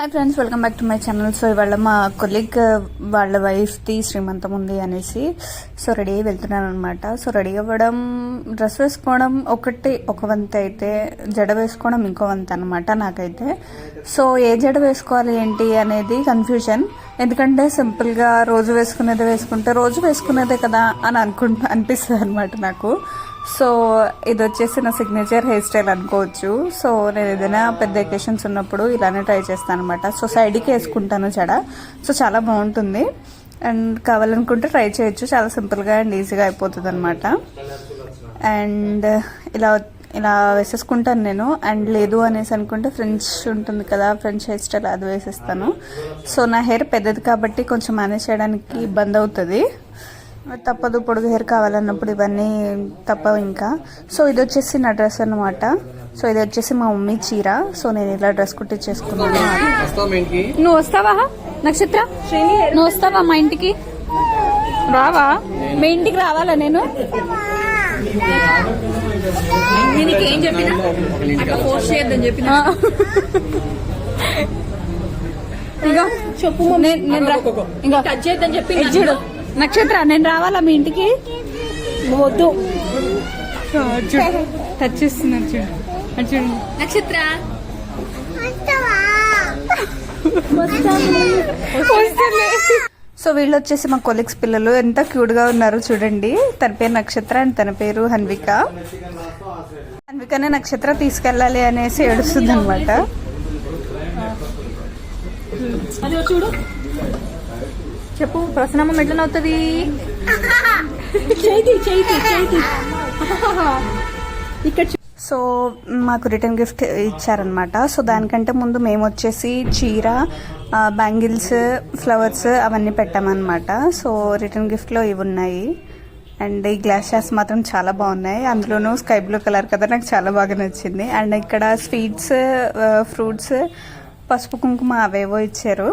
Hi friends welcome back to my channel so ఇవాళ మా colleague uh, వాళ్ళ వైఫ్ది శ్రీమంతం ఉంది అనేసి సో రెడీ అయ్యి వెళ్తున్నాను అనమాట సో రెడీ అవ్వడం డ్రెస్ వేసుకోవడం ఒకటి ఒక వంత అయితే జడ వేసుకోవడం ఇంకో వంత అనమాట నాకైతే. సో ఏ జడ వేసుకోవాలి ఏంటి అనేది కన్ఫ్యూజన్ ఎందుకంటే సింపుల్గా రోజు వేసుకునేది వేసుకుంటే రోజు వేసుకునేదే కదా అని అనుకుంటా అనిపిస్తుంది అనమాట నాకు. సో ఇది వచ్చేసి నా సిగ్నేచర్ హెయిర్ స్టైల్ అనుకోవచ్చు. సో నేను ఏదైనా పెద్ద ఎకేషన్స్ ఉన్నప్పుడు ఇలానే ట్రై చేస్తాను అనమాట సో సైడ్కి వేసుకుంటాను జడ. సో చాలా బాగుంటుంది. అండ్ కావాలనుకుంటే ట్రై చేయొచ్చు. చాలా సింపుల్గా అండ్ ఈజీగా అయిపోతుంది అనమాట అండ్ ఇలా ఇలా వేసేసుకుంటాను నేను. అండ్ లేదు అనేసి అనుకుంటే ఫ్రెంచ్ ఉంటుంది కదా ఫ్రెంచ్ హెయిర్ స్టైల్ అది వేసేస్తాను. సో నా హెయిర్ పెద్దది కాబట్టి కొంచెం మేనేజ్ చేయడానికి ఇబ్బంది అవుతుంది. తప్పదు పొడుగు హెయిర్ కావాలన్నప్పుడు ఇవన్నీ తప్పవు ఇంకా. సో ఇది వచ్చేసి నా డ్రెస్ అనమాట సో ఇది వచ్చేసి మా మమ్మీ చీర. సో నేను ఇలా డ్రెస్ మా ఇంటికి నువ్వు వస్తావా? నక్షత్ర? నువ్వు వస్తావా మా ఇంటికి? రావా? మీ ఇంటికి రావాలా నేను? ఏం చెప్పినా? అట్లా ఫోర్స్ చేయొద్దని చెప్పిన? ఇంకా చెప్పు నేను నేను రా- ఇంకా కట్ చేయొద్దని చెప్పి చూడు. నక్షత్ర నేను రావాలా మీ ఇంటికి? వద్దు. టచ్ చేస్తున్నారు చూడు అది చూడు నక్షత్ర వస్తలే. సో వీళ్ళు వచ్చేసి మా కొలీగ్స్ పిల్లలు. ఎంత క్యూట్గా ఉన్నారు చూడండి. తన పేరు నక్షత్ర అండ్ తన పేరు హన్విక. హన్వికనే నక్షత్ర తీసుకెళ్ళాలి అనేసి ఏడుస్తుంది అనమాట చెప్పు ప్రసన్నమ్మ మెట్లన అవుతుంది చేతి చేతి చేతి. ఇక్కడ సో మాకు రిటర్న్ గిఫ్ట్ ఇచ్చారనమాట సో దానికంటే ముందు మేము వచ్చేసి చీర బ్యాంగిల్స్ ఫ్లవర్స్ అవన్నీ పెట్టామన్నమాట. సో రిటర్న్ గిఫ్ట్లో ఇవి ఉన్నాయి. అండ్ ఈ గ్లాస్ షాస్ మాత్రం చాలా బాగున్నాయి. అందులోనూ స్కై బ్లూ కలర్ కదా నాకు చాలా బాగా నచ్చింది. అండ్ ఇక్కడ స్వీట్స్ ఫ్రూట్స్ పసుపు కుంకుమ అవేవో ఇచ్చారు.